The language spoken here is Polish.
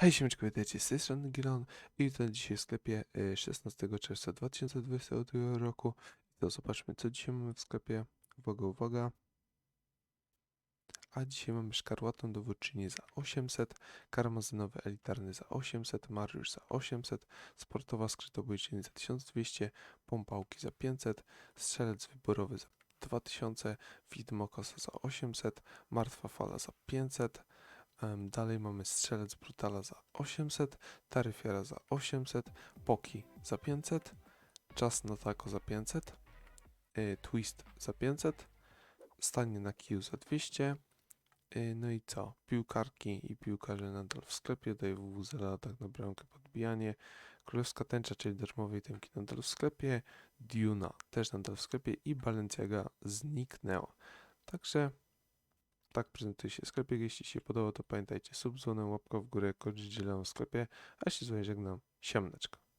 Hej, siemeczko, witajcie z tej strony Giron i witam dzisiaj w sklepie y, 16 czerwca 2022 roku. To zobaczmy, co dzisiaj mamy w sklepie. Uwaga, uwaga. A dzisiaj mamy szkarłatną dowódczynię za 800, karmazynowy elitarny za 800, mariusz za 800, sportowa skrytobójczyni za 1200, pompałki za 500, strzelec wyborowy za 2000, widmokosa za 800, martwa fala za 500, Em, Dalej mamy strzelec brutala za 800, taryfiera za 800, poki za 500, czas na tako za 500, y, twist za 500, stanie na kiju za 200, y, no i co? Piłkarki i piłkarze nadal w sklepie, daje WWZL atak na bramkę podbijanie, królewska tęcza, czyli darmowej temki nadal w sklepie, Duna też nadal w sklepie i Balenciaga zniknęła. Także tak prezentuje się sklepik. Jeśli się podoba, to pamiętajcie, sub, dzwonem, łapka w górę, kod w sklepie, a się z żegnam, siemneczko.